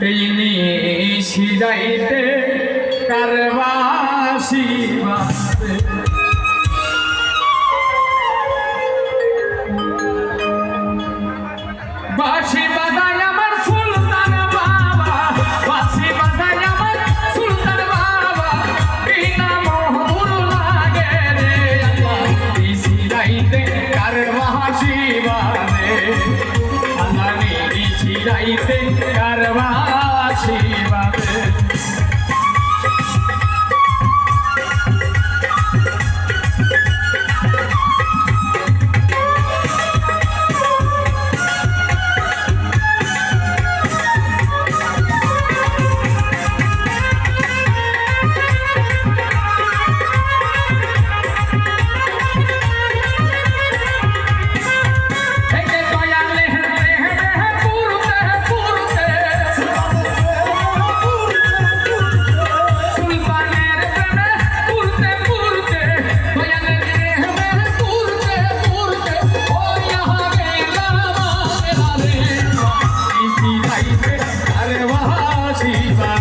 এই নিশিরাইতে কারবাসি বাসে বাসি বাজায় আমার সুলতান বাবা, বাসি বাজায় আমার সুলতান বাবা। বিনা মোহর লাগে রে আল্লাহ নিশিরাইতে কারবাসি বাসে আল্লাহ নিশিরাইতে কারবাসি বাসে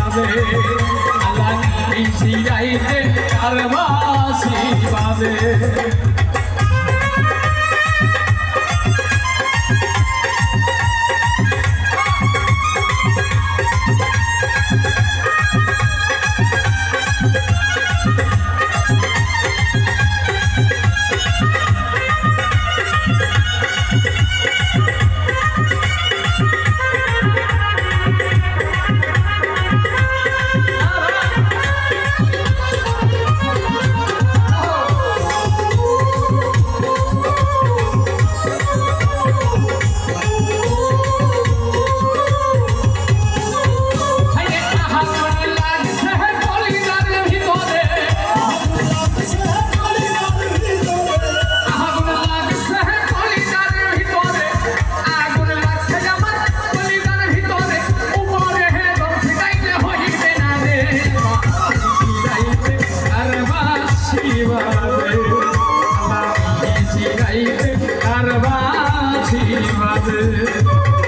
বাজে আল্লাহ সিরাইতে আর বাসি বাজে। Radhe